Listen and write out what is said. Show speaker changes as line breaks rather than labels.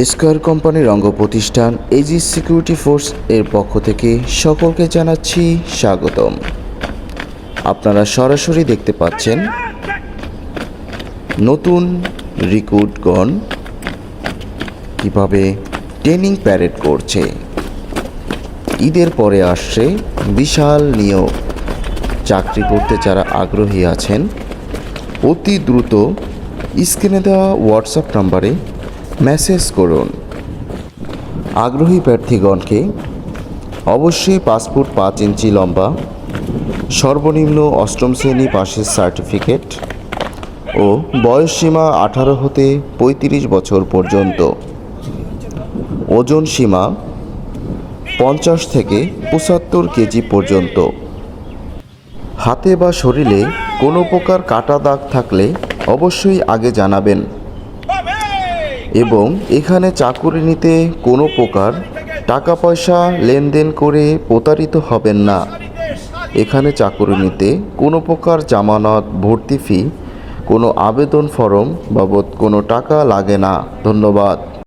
Square কোম্পানির অঙ্গ প্রতিষ্ঠান এজি সিকিউরিটি ফোর্স এর পক্ষ থেকে সকলকে জানাচ্ছি স্বাগতম। আপনারা সরাসরি দেখতে পাচ্ছেন নতুন রিক্রুটগণ কীভাবে ট্রেনিং প্যারেড করছে। ঈদের পরে আসছে বিশাল নিয়োগ। চাকরি করতে যারা আগ্রহী আছেন, অতি দ্রুত স্ক্রিনে দেওয়া হোয়াটসঅ্যাপ নাম্বারে মেসেজ করুন। আগ্রহী প্রার্থীগণকে অবশ্যই পাসপোর্ট পাঁচ ইঞ্চি লম্বা, সর্বনিম্ন অষ্টম শ্রেণি পাশের সার্টিফিকেট ও বয়সসীমা আঠারো হতে পঁয়ত্রিশ বছর পর্যন্ত। ওজন সীমা পঞ্চাশ থেকে পঁচাত্তর কেজি পর্যন্ত। হাতে বা শরীরে কোনো প্রকার কাটা দাগ থাকলে অবশ্যই আগে জানাবেন। এবং এখানে চাকুরি নিতে কোনো প্রকার টাকা পয়সা লেনদেন করে প্রতারিত হবেন না। এখানে চাকুরি নিতে কোনো প্রকার জামানত, ভর্তি ফি, কোনো আবেদন ফরম বাবদ কোনো টাকা লাগে না। ধন্যবাদ।